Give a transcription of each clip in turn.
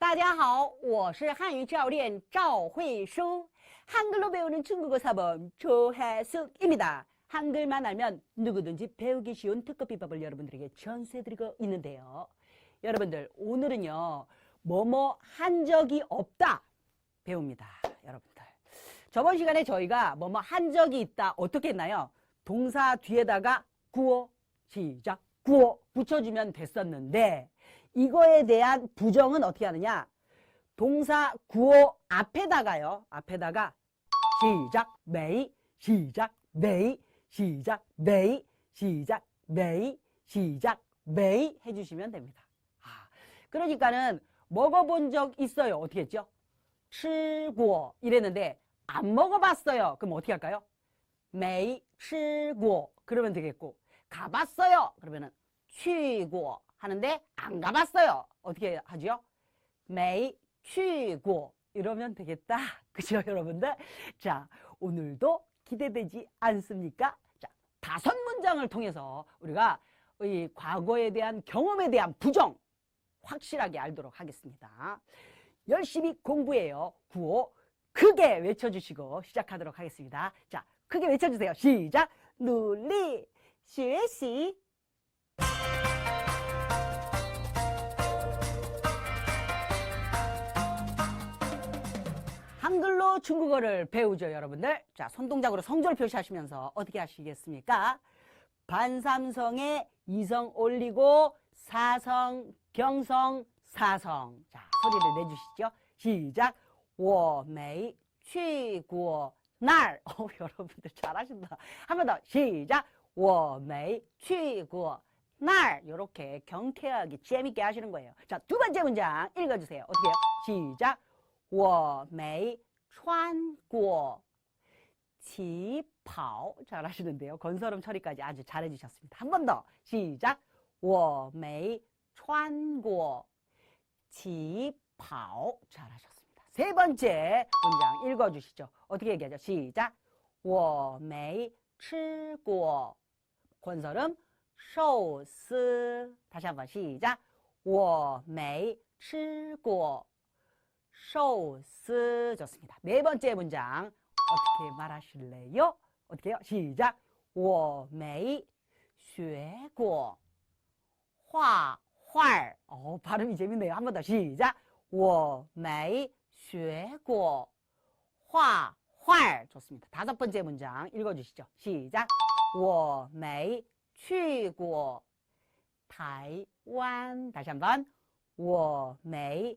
大家好，我是汉语教练赵慧舒. 한글로 배우는 중국어 사범 조혜숙입니다. 한글만 알면 누구든지 배우기 쉬운 특급 비법을 여러분들에게 전수해드리고 있는데요. 여러분들 오늘은요 뭐뭐 한 적이 없다 배웁니다. 여러분들 저번 시간에 저희가 뭐뭐 한 적이 있다 어떻게 했나요? 동사 뒤에다가 구어 시작 구어 붙여주면 됐었는데 이거에 대한 부정은 어떻게 하느냐? 동사 구어 앞에다가요. 앞에다가 시작 메이 시작 메이 시작 메이 시작 메이 시작 메이 해주시면 됩니다. 아, 그러니까는 먹어본 적 있어요. 어떻게 했죠? 吃过 이랬는데 안 먹어봤어요. 그럼 어떻게 할까요? 没吃过 그러면 되겠고 가봤어요. 그러면은 去过 하는데 안 가봤어요. 어떻게 하지요? 매이 취고 이러면 되겠다. 그죠 여러분들? 자 오늘도 기대되지 않습니까? 자 다섯 문장을 통해서 우리가 이 과거에 대한 경험에 대한 부정 확실하게 알도록 하겠습니다. 열심히 공부해요. 구호 크게 외쳐주시고 시작하도록 하겠습니다. 자 크게 외쳐주세요. 시작! 누리, 学习 한글로 중국어를 배우죠, 여러분들. 자, 손동작으로 성조를 표시하시면서 어떻게 하시겠습니까? 반삼성에 이성 올리고 사성, 경성, 사성. 자, 소리를 내주시죠. 시작. 我没去过那儿. 어, 여러분들 잘하신다. 한 번 더. 시작. 我没去过那儿. 이렇게 경쾌하게 재밌게 하시는 거예요. 자, 두 번째 문장 읽어주세요. 어떻게 해요? 시작. 我没穿过旗袍 잘하시는데요. 건설음 처리까지 아주 잘해주셨습니다. 한 번 더 시작. 我没穿过旗袍 잘하셨습니다. 세 번째 문장 읽어주시죠. 어떻게 얘기하죠? 시작. 我没吃过 건설음 寿司 다시 한번 시작. 我没吃过 寿司 좋습니다. 네 번째 문장 어떻게 말하실래요? 어떻게 해요? 시작. 我没学过画画. 어, 발음이 재밌네요. 한 번 더 시작. 我没学过画画. 좋습니다. 다섯 번째 문장 읽어주시죠. 시작. 我没去过台湾. 다시 한번. 我没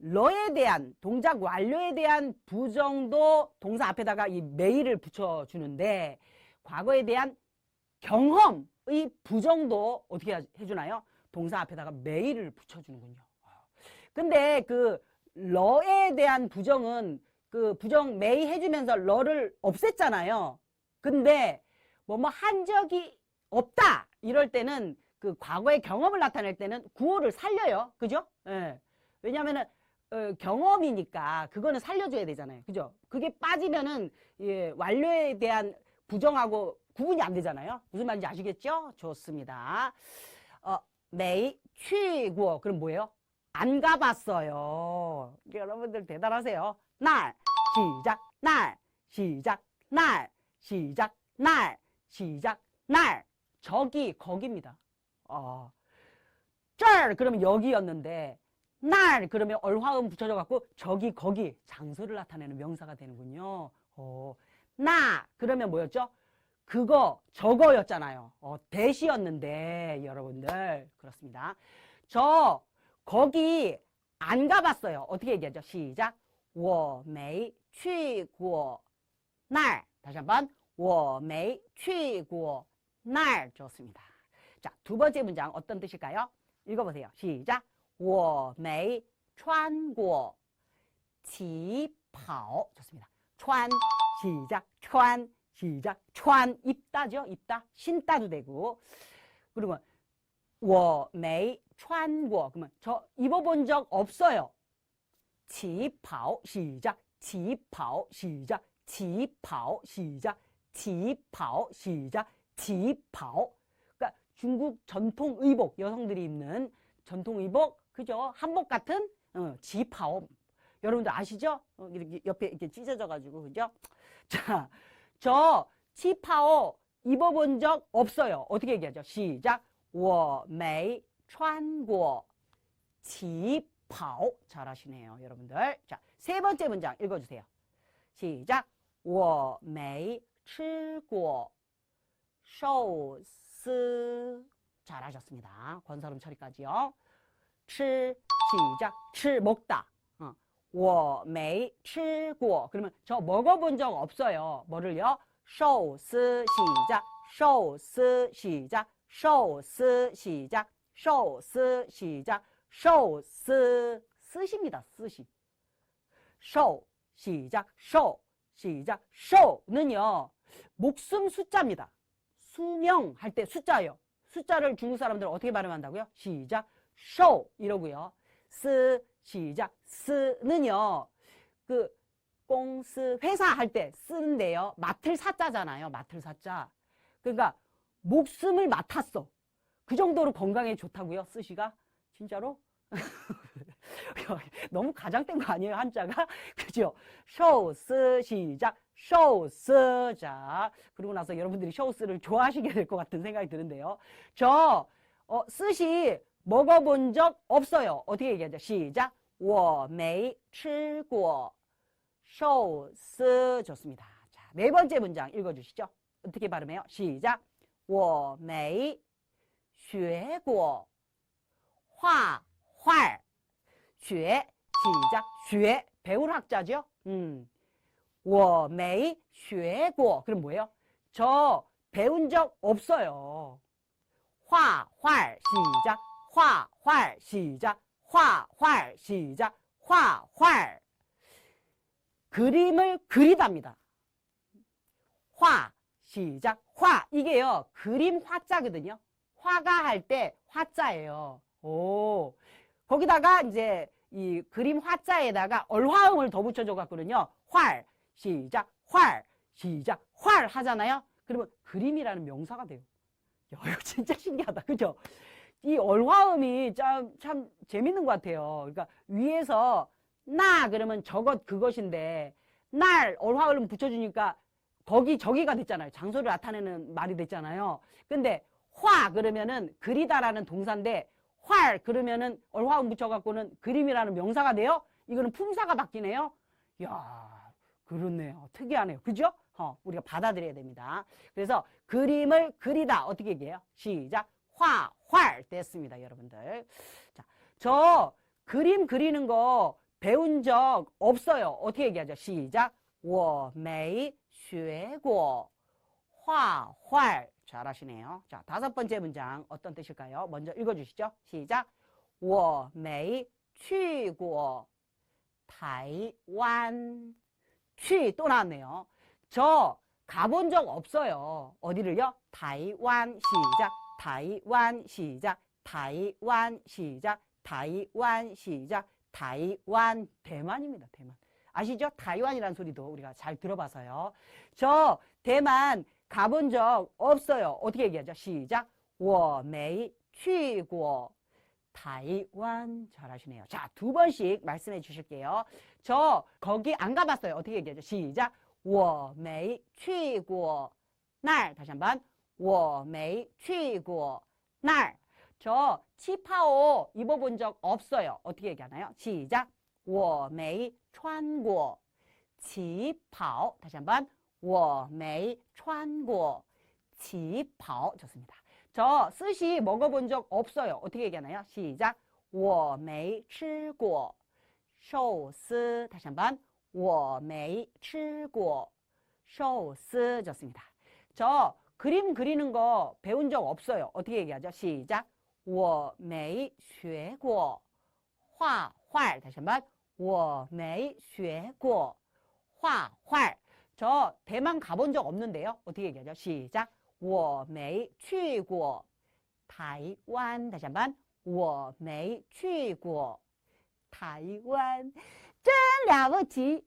러에 대한 동작 완료에 대한 부정도 동사 앞에다가 이 메이를 붙여주는데 과거에 대한 경험의 부정도 어떻게 해주나요? 동사 앞에다가 메이를 붙여주는군요. 근데 그 러에 대한 부정은 그 부정 메이 해주면서 러를 없앴잖아요. 근데 뭐뭐 한 적이 없다 이럴 때는 그 과거의 경험을 나타낼 때는 구호를 살려요. 그죠? 예. 왜냐면은 어, 경험이니까 그거는 살려줘야 되잖아요. 그죠? 그게 빠지면은 예, 완료에 대한 부정하고 구분이 안 되잖아요. 무슨 말인지 아시겠죠? 좋습니다. 어, 메이 취고 그럼 뭐예요? 안 가봤어요. 여러분들 대단하세요. 날 시작 날 시작 날 시작 날 시작 날 저기 거기입니다. 어, 쩔 그러면 여기였는데 날 그러면 얼화음 붙여져 갖고 저기 거기 장소를 나타내는 명사가 되는군요. 어, 나 그러면 뭐였죠? 그거 저거였잖아요. 어, 대시였는데 여러분들 그렇습니다. 저 거기 안 가봤어요. 어떻게 얘기하죠? 시작. 我没去过那儿 다시 한번 我没去过那儿 좋습니다. 자, 두 번째 문장 어떤 뜻일까요? 읽어보세요. 시작. 我没穿过旗袍 좋습니다. 穿 시작. 천. 시작. 천. 입다죠. 입다. 신다도 되고. 그리고 我没穿过. 그러면 저 입어본 적 없어요. 起跑 시작. 起跑 시작. 起跑 시작. 起跑 시작. 起跑. 그러니까 중국 전통 의복 여성들이 입는 전통 의복 그죠? 한복 같은 어, 지파오. 여러분들 아시죠? 어, 이렇게 옆에 이렇게 찢어져 가지고 그죠? 자, 저 지파오 입어본 적 없어요. 어떻게 얘기하죠? 시작. 我没穿过 지파오. 잘하시네요, 여러분들. 자, 세 번째 문장 읽어주세요. 시작. 我没吃过寿司. 잘하셨습니다. 권사름 처리까지요. 吃 시작. 吃 먹다. 어. 我没吃过 그러면 저 먹어본 적 없어요. 뭐를요? 寿司 시작. 寿司 시작. 寿司 시작. 寿司 시작. 寿司 스시입니다. 스시. 寿 시작. 寿 시작. 寿는요. 목숨 숫자입니다. 수명 할 때 숫자예요. 숫자를 중국 사람들은 어떻게 발음한다고요? 시작. 寿 이러고요. 스 시작. 스는요. 그 공스 회사 할 때 쓰는데요. 맡을 사자잖아요. 맡을 사자. 그러니까 목숨을 맡았어. 그 정도로 건강에 좋다고요. 스시가 진짜로? 너무 가장된 거 아니에요 한자가 그죠? 쇼스 시작 쇼스 자 그리고 나서 여러분들이 쇼스를 좋아하시게 될 것 같은 생각이 드는데요 저 어, 스시 먹어본 적 없어요 어떻게 얘기하죠? 시작 我没吃过寿司 좋습니다 자, 네 번째 문장 읽어주시죠 어떻게 발음해요? 시작 我没学过画画学 시작 学 배울 학자죠. 음. 我没学过 그럼 뭐예요? 저 배운 적 없어요. 画画 시작 画画시작. 화활 시작. 화활 그림을 그리답니다. 화 시작. 화 이게요. 그림 화자거든요. 화가 할 때 화자예요. 오. 거기다가 이제 이 그림 화자에다가 얼화음을 더 붙여 줘 갖고는요. 활 시작. 활 시작. 활 하잖아요. 그러면 그림이라는 명사가 돼요. 야, 이거 진짜 신기하다. 그죠? 이 얼화음이 참, 참 재밌는 것 같아요. 그러니까 위에서 나 그러면 저것 그것인데 날 얼화음 붙여주니까 거기 저기가 됐잖아요. 장소를 나타내는 말이 됐잖아요. 근데 화 그러면은 그리다라는 동사인데 활 그러면은 얼화음 붙여갖고는 그림이라는 명사가 돼요. 이거는 품사가 바뀌네요. 야 그렇네요. 특이하네요. 그죠? 어, 우리가 받아들여야 됩니다. 그래서 그림을 그리다 어떻게 얘기해요? 시작. 화, 활 됐습니다, 여러분들. 자, 저 그림 그리는 거 배운 적 없어요. 어떻게 얘기하죠? 시작. 我没学过画画 잘하시네요. 자, 다섯 번째 문장 어떤 뜻일까요? 먼저 읽어주시죠. 시작. 我没去过台湾. 去또 나왔네요. 저 가본 적 없어요. 어디를요? 타이완 시작. 타이완 시작. 타이완 시작. 타이완 시작. 타이완 대만입니다. 대만. 아시죠? 타이완이라는 소리도 우리가 잘 들어봐서요. 저 대만 가본 적 없어요. 어떻게 얘기하죠? 시작. 我没去过 타이완 잘하시네요. 자, 두 번씩 말씀해 주실게요. 저 거기 안 가봤어요. 어떻게 얘기하죠? 시작. 我没去过 날. 다시 한번. 我没去过 날. 저 치파오 입어본 적 없어요. 어떻게 얘기하나요? 시작. 我没穿过 치파오. 다시 한번. 我没穿过 치파오. 좋습니다. 저 스시 먹어본 적 없어요. 어떻게 얘기하나요? 시작. 我没吃过寿司 다시 한번. 我没吃过寿司 좋습니다. 저 그림 그리는 거 배운 적 없어요. 어떻게 얘기하죠? 시작. 我没学过画画 다시 한번. 我没学过画画 저 대만 가본 적 없는데요. 어떻게 얘기하죠? 시작. 我没去过台湾 다시 한번 我没去过台湾真了不起